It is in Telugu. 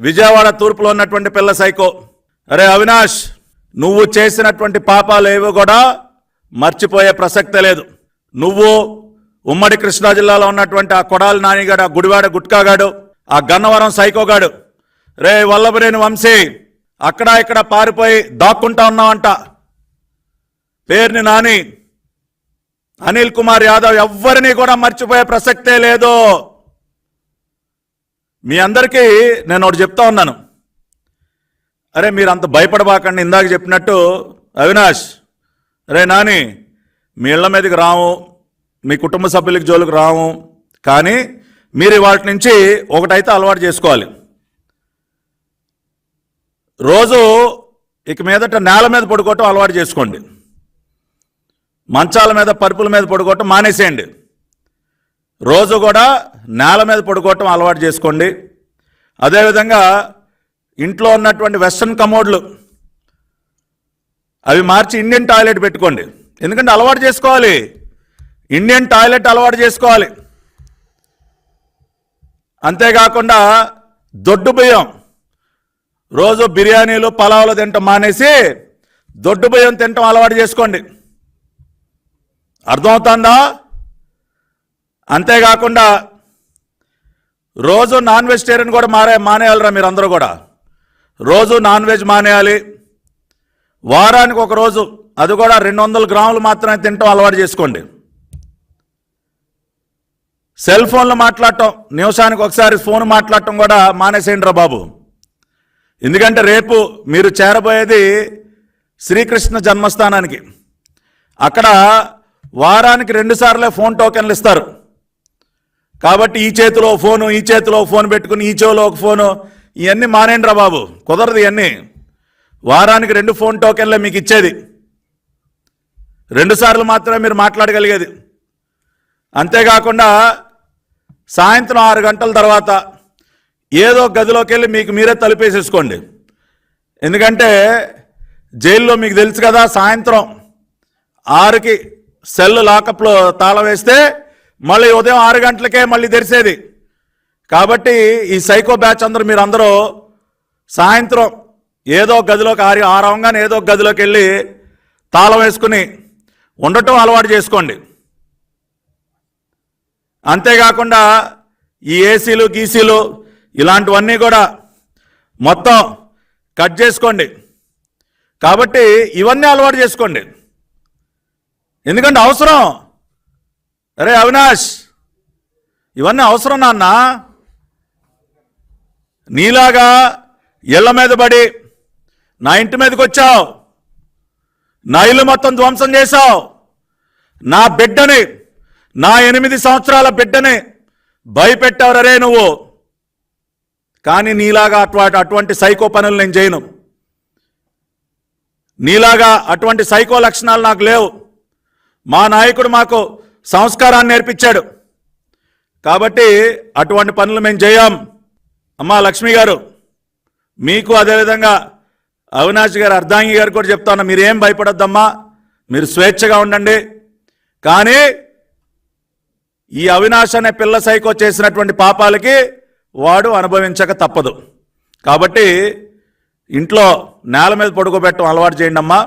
విజయవాడ తూర్పులో ఉన్నటువంటి పిల్ల సైకో. అరే అవినాష్ నువ్వు చేసినటువంటి పాపాలు ఏవో కూడా మర్చిపోయే ప్రసక్తే లేదు. నువ్వు ఉమ్మడి కృష్ణా జిల్లాలో ఉన్నటువంటి ఆ కొడాలి నానిగాడు ఆ గుడివాడ గుట్కాగాడు ఆ గన్నవరం సైకోగాడు రే వల్లభరేని వంశీ అక్కడ ఇక్కడ పారిపోయి దాక్కుంటా ఉన్నావంట. పేరుని నాని. అనిల్ కుమార్ యాదవ్ ఎవ్వరిని కూడా మర్చిపోయే ప్రసక్తే లేదు. మీ అందరికీ నేను ఒకటి చెప్తా ఉన్నాను. అరే మీరు అంత భయపడబాకండి ఇందాక చెప్పినట్టు. అవినాష్ అరే నాని మీ ఇళ్ళ మీదకి రాము మీ కుటుంబ సభ్యులకి జోలికి రాము కానీ మీరు వాటి నుంచి ఒకటైతే అలవాటు చేసుకోవాలి. రోజు ఇక మీదట నేల మీద పడుకోవటం అలవాటు చేసుకోండి. మంచాల మీద పరుపుల మీద పడుకోవటం మానేసేయండి. రోజు కూడా నేల మీద పడుకోవటం అలవాటు చేసుకోండి. అదేవిధంగా ఇంట్లో ఉన్నటువంటి వెస్ట్రన్ కమోడ్లు అవి మార్చి ఇండియన్ టాయిలెట్ పెట్టుకోండి. ఎందుకంటే అలవాటు చేసుకోవాలి. ఇండియన్ టాయిలెట్ అలవాటు చేసుకోవాలి. అంతేకాకుండా దొడ్డు బియ్యం రోజు బిర్యానీలు పలావులు తింటాం మానేసి దొడ్డు బియ్యం తింటాం అలవాటు చేసుకోండి. అర్థమవుతుందా? అంతేకాకుండా రోజు నాన్ వెజిటేరియన్ కూడా మారే మానేయాలరా మీరు అందరూ కూడా. రోజు నాన్ వెజ్ మానేయాలి. వారానికి ఒక రోజు అది కూడా రెండు వందల గ్రాములు మాత్రమే తినటం అలవాటు చేసుకోండి. సెల్ ఫోన్లు మాట్లాడటం నిమిషానికి ఒకసారి ఫోన్ మాట్లాడటం కూడా మానేసేయండి రా బాబు. ఎందుకంటే రేపు మీరు చేరబోయేది శ్రీకృష్ణ జన్మస్థానానికి. అక్కడ వారానికి రెండుసార్లే ఫోన్ టోకెన్లు ఇస్తారు. కాబట్టి ఈ చేతిలో ఫోను ఈ చేతిలో ఫోన్ పెట్టుకుని ఈ చెవిలో ఒక ఫోను. ఇవన్నీ మానేండ్రా బాబు. కుదరదు ఇవన్నీ. వారానికి రెండు ఫోన్ టోకెన్లే మీకు ఇచ్చేది. రెండు సార్లు మాత్రమే మీరు మాట్లాడగలిగేది. అంతేకాకుండా సాయంత్రం ఆరు గంటల తర్వాత ఏదో గదిలోకి వెళ్ళి మీకు మీరే తలుపేసేసుకోండి. ఎందుకంటే జైల్లో మీకు తెలుసు కదా సాయంత్రం ఆరుకి సెల్ లాకప్లో తాళం వేస్తే మళ్ళీ ఉదయం ఆరు గంటలకే మళ్ళీ తెరిసేది. కాబట్టి ఈ సైకో బ్యాచ్ అందరూ మీరు అందరూ సాయంత్రం ఏదో గదిలోకి ఆరి ఆరవంగానే ఏదో ఒక గదిలోకి వెళ్ళి తాళం వేసుకుని ఉండటం అలవాటు చేసుకోండి. అంతేకాకుండా ఈ ఏసీలు గీసీలు ఇలాంటివన్నీ కూడా మొత్తం కట్ చేసుకోండి. కాబట్టి ఇవన్నీ అలవాటు చేసుకోండి. ఎందుకంటే అవసరం. అరే అవినాష్ ఇవన్నీ అవసరం నాన్న. నీలాగా ఇళ్ళ మీద పడి నా ఇంటి మీదకి వచ్చావు. నా ఇల్లు మొత్తం ధ్వంసం చేశావు. నా బిడ్డని నా ఎనిమిది సంవత్సరాల బిడ్డని భయపెట్టావురే నువ్వు. కానీ నీలాగా అటువంటి అటువంటి సైకో పనులు నేను చేయను. నీలాగా అటువంటి సైకో లక్షణాలు నాకు లేవు. మా నాయకుడు మాకు సంస్కారాన్ని నేర్పించాడు. కాబట్టి అటువంటి పనులు మేము చేయం. అమ్మా లక్ష్మి గారు మీకు అదేవిధంగా అవినాష్ గారు అర్ధాంగి గారు కూడా చెప్తాను మీరేం భయపడొద్దమ్మా మీరు స్వేచ్ఛగా ఉండండి. కానీ ఈ అవినాష్ అనే పిల్ల సైకో చేసినటువంటి పాపాలకి వాడు అనుభవించక తప్పదు. కాబట్టి ఇంట్లో నేల మీద పడుకోబెట్టడం అలవాటు చేయండి అమ్మా